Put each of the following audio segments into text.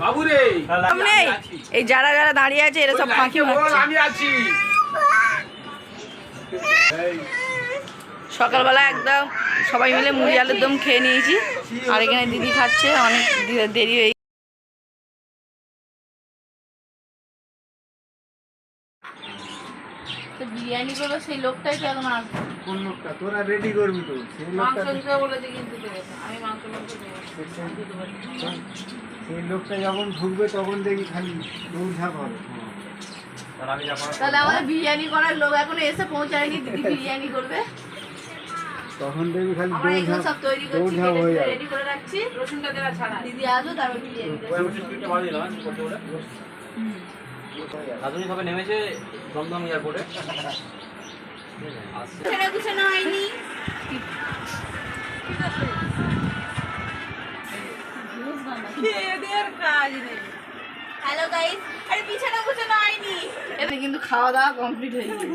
বাবু রে এই যারা যারা দাঁড়িয়ে আছে এরা সব ফাঁকি আমি আছি। সকালবেলা একদম সবাই মিলে মুড়ি আলুর দম খেয়ে নিয়েছি। আর এখানে দিদি খাচ্ছে অনেক দেরি হয়ে বিরিয়ানি করব সেই লোকটাই তো এখন আসবে। কোন লোকটা? তোরা রেডি করবি তো? সেই লোকটা। সেই লোকটা যখন ঢুকবে তখন দেখি খালি দৌড়ঝাঁপ হবে। তাহলে আমাদের বিরিয়ানি করার লোক এখনও এসে পৌঁছায়নি দিদি বিরিয়ানি করবে। তখন দেখবি খালি দৌড়ঝাঁপ দৌড়ঝাঁপ হয়ে যাবে। রেডি করে রাখছি। রসুনটা দেওয়া ছাড়া। দিদি আসো তারপর বিরিয়ানি দেবো। রাধুনি সবে নেমেছে দমদম এয়ারপোর্টে গুছানো গুছানো হয়নি। হ্যালো গাইস আরে বিছানা গুছানো হয়নি। এটা কিন্তু খাওয়া দাওয়া কমপ্লিট হয়ে গেছে।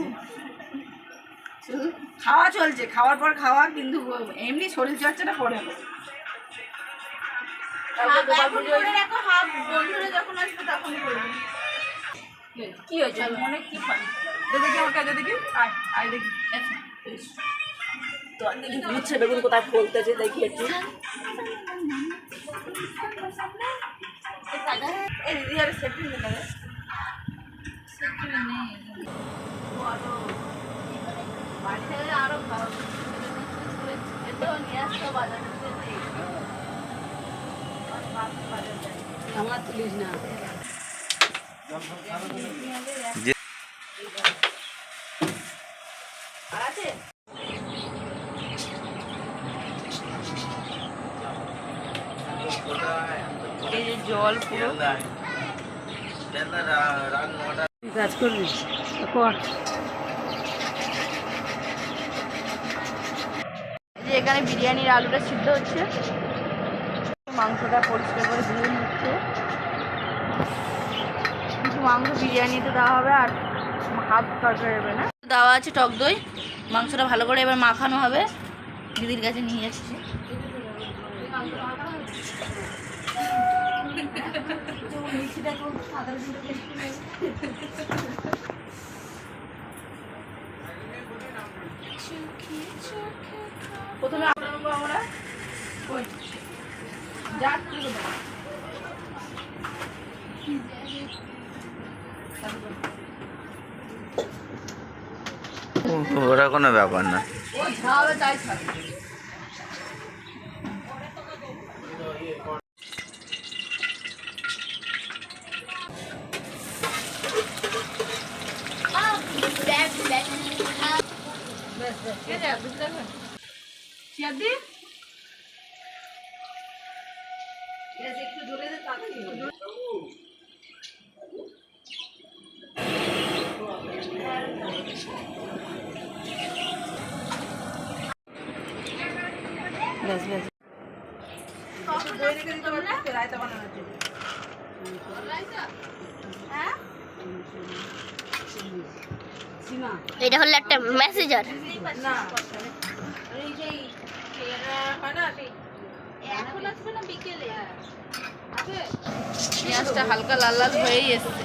শুধু খাওয়া চলছে খাওয়ার পর খাওয়া কিন্তু এমনি শরীর চর্চাটা পরে পুজো কি হয়েছে? মনে কি পাই দেখি আমার কাছে দেখি। আয় আয় দেখি। তো দেখি উচ্ছে বেগুন কোথায় ফলতেছে দেখি একটু। আর নিয়ে আসতো বাজার আমার তুলিস না। এই যে জল পুরো যে এখানে বিরিয়ানির আলুটা সিদ্ধ হচ্ছে। মাংসটা পরিষ্কার করে ধুয়ে নিচ্ছে। কিছু মাংস বিরিয়ানিতে দেওয়া হবে আর হাত তরকারি হবে না। দেওয়া আছে টক দই। মাংসটা ভালো করে এবার মাখানো হবে। দিদির কাছে নিয়ে যাচ্ছি। প্রথমে আমরা নেব আমরা ওই যা তুই দেবো ওরা কোনো ব্যাপার না। যা হবে তাই খাবে বেশ বেশ ঠিক আছে বুঝতে পারবেন চেয়ার দি এটা একটু ধরে দে তাড়াতাড়ি হবে। ব্যাস ব্যাস। এটা হলো একটা মেসেজার পেঁয়াজটা হালকা লাল লাল হয়েই এসছে।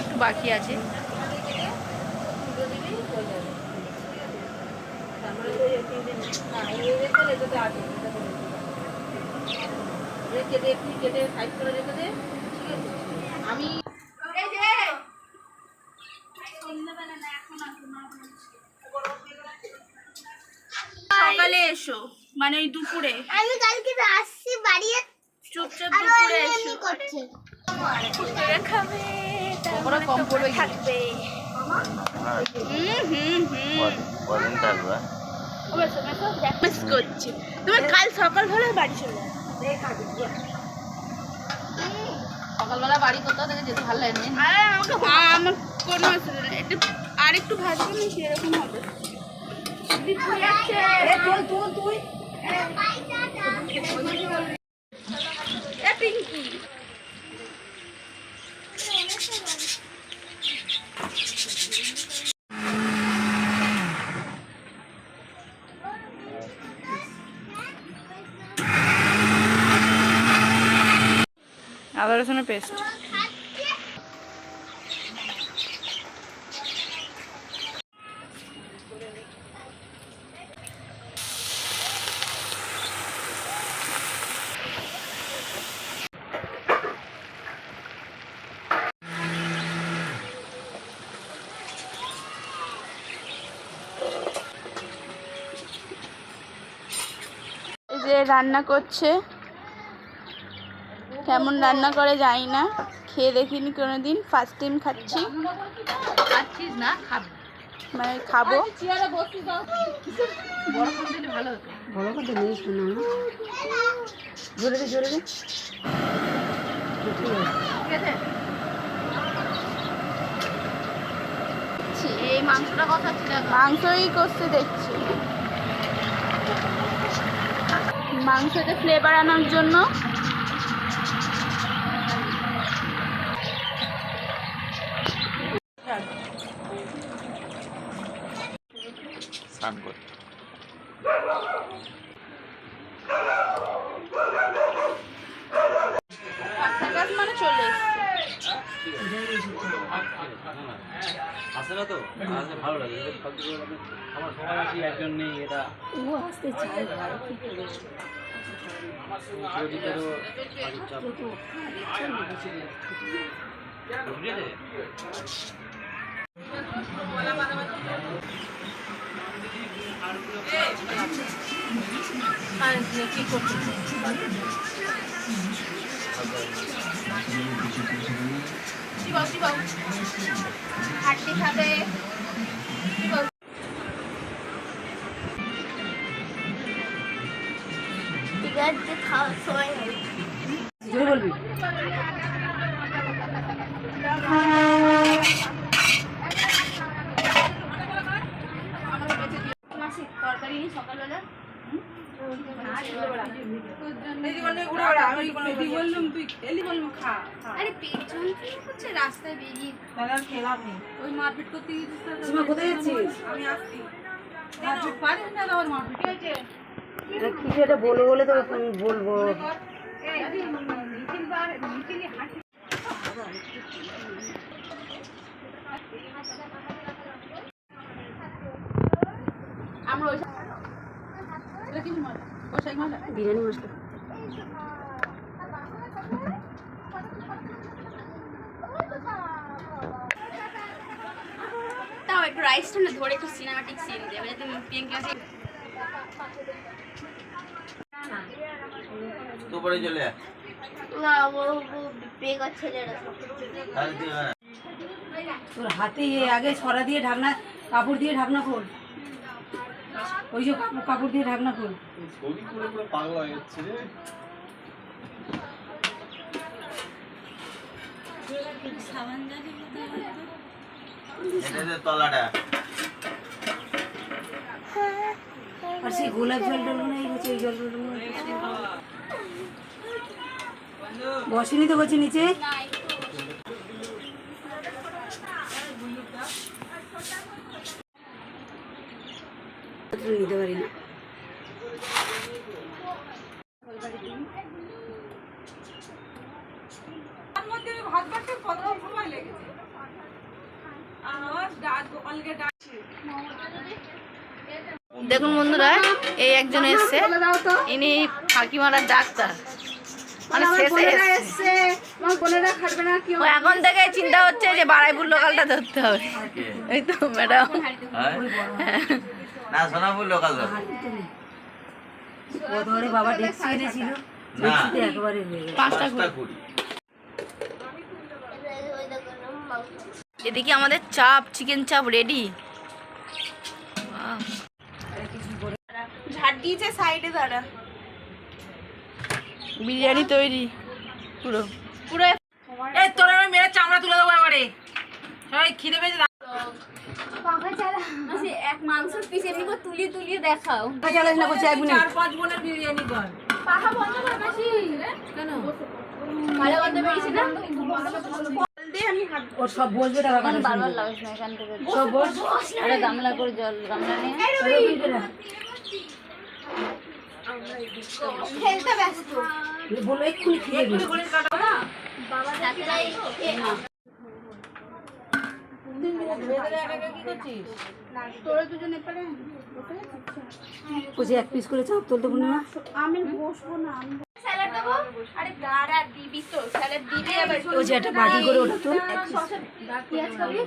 একটু বাকি আছে। আমি সকালে এসো মানে ওই দুপুরে। আমি কালকে তো আসছি বাড়ি চুপচাপ দুপুরে এসো। কম পড়বে থাকবে। হুম হুম হুম। মিস করছি। তুমি কাল সকাল হলে বাড়ি চলে সকালবেলা বাড়ি কোথাও থেকে যেতে ভালো লাগে আরে আমার কোনো অসুবিধা নেই। একটু আর একটু ভাজবে না সেরকম হবে। তুই তুই তুই। তুই পিঙ্কি। আদা রসুনের পেস্ট যে রান্না করছে। কেমন রান্না করে জানি না খেয়ে দেখিনি কোনোদিন ফার্স্ট টাইম খাচ্ছি। না মানে খাব। বড় কথা নেই শোনা জোরে জোরে এই মাংসটা কথা ছিল মাংসই করতে দেখছি। মাংসতে ফ্লেভার আনার জন্য স্নান করতে মানে চলে আসে না তো ভালো লাগে। লাগে। আমার সবাই আছি একজন নেই এটা ও আসতে চাই ভালো হাড্ডি খাবে খাওয়ার সময় বলবি মাসি তরকারি সকালবেলা আরে পেট যন্ত্রণা হচ্ছে রাস্তায় বেরিয়ে সীমা কোথায় যাচ্ছিস এটা কিছু একটা বলব বলে তো আমি বলব আমরা ওই ওই বিরিয়ানি মশলা তাও একটু রাইসটা না ধরে একটু সিনেমাটিক সিন দেবে যাতে প্রিয়াঙ্কা তো পরে চলে না বেকার ছেলেরা। তোর হাতে এ আগে ছড়া দিয়ে ঢাকনা কাপড় দিয়ে ঢাকনা খোল। ওই যে কাপড় কাপড় দিয়ে ঢাকনা খোল। এটা দে তলাটা। আর সেই গোলাপ জল টলগুলো এই হচ্ছে এই জল টলগুলো বসেনি তো বলছি নিচে নিতে পারি না দেখুন বন্ধুরা এই একজন এসছে। ইনি ফাঁকি মারার ডাক্তার। মানে এখন থেকে চিন্তা হচ্ছে যে বারাইপুর লোকালটা ধরতে হবে। এই তো ম্যাডাম। না সোনাপুর লোকাল বাবা ডেক্সি এনেছিল হয়ে পাঁচটা কুড়ি ওই দেখো না, মাংস। এদিকে আমাদের চাপ চিকেন চাপ রেডি ঝাড় দিয়েছে সাইডে দাঁড়া। বিরিয়ানি তৈরি পুরো। পুরো এই তোর আমি মেরে চামড়া তুলে দেবো এবারে। সবাই খিদে পেয়েছে এক মাংসের পিস এমনি করে তুলিয়ে তুলিয়ে দেখাও। চালাস না করছে এক মিনিট চার পাঁচ বোনের বিরিয়ানি কর। পাখা বন্ধ করে কেন? ভালো গন্ধ বেরিয়েছে না? ওর সব বসবে টাকা বারবার লাগাস না এখান থেকে। সব বস একটা গামলা করে জল গামলা নিয়ে। খেলতে ব্যস্ত। বলো এক্ষুনি বাবা বলছি এক পিস করে চাপ তুলতে আমি বসবো না আমি দেবো আরে দাঁড়া দিবি তো। স্যালাড দিবি আবার ওই যে একটা বাটি করে ওটা তো পেঁয়াজ খাবি?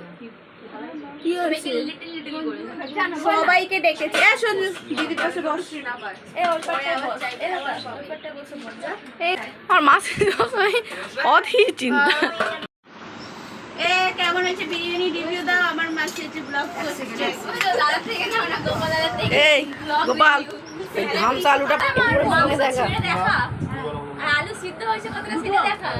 কি হয়েছে? সবাইকে ডেকেছি। এ শোন দিদির পাশে বস। এ ওর সবসময় অধীর চিন্তা। এ কেমন হয়েছে বিরিয়ানি? রিভিউ দাও আমার হচ্ছে ব্লগ করছে। এই গোপাল ধামসা আলুটা দেখা। সিদ্ধ হয়েছে কতটা সেটা দেখা।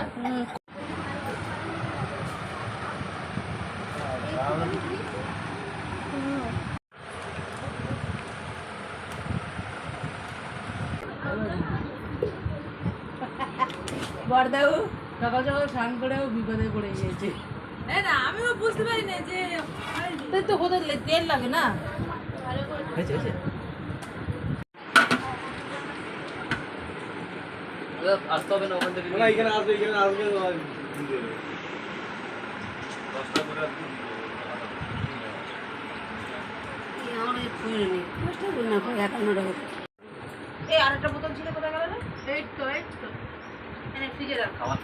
বরদাও সকাল সকাল স্নান করেও বিপদে পড়ে গিয়েছে। না আমিও বুঝতে পারি না যে তো কোথাও তেল লাগে না। আসতে হবে না ওখান থেকে না এখানে আসবে এখানে আসবে দশটা করে আমার ফুল নেই। কষ্ট করে না করে একান্ন টাকা এই আরেকটা বোতল ছিল কোথায় গেল এই তো এই তো। এনে ফ্রিজে রাখ। খাবার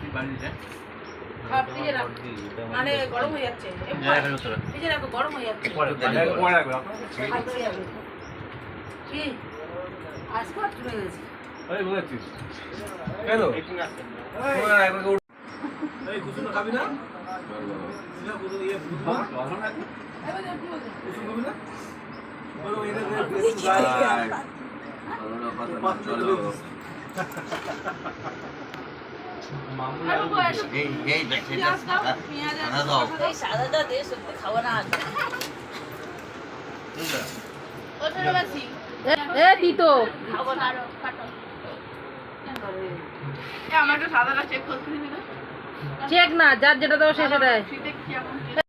মানে গরম হয়ে যাচ্ছে। ফ্রিজে রাখো গরম হয়ে যাচ্ছে। পরে পরে রাখবে খাইতে যাবে কি? চলে গেছে? খাবি না? দিতো। খাব না আরও কাটো এ আমার তো সাদাটা চেক না? চেক না যার যেটা দেওয়া সে সেটাই। তুই দেখি কেমন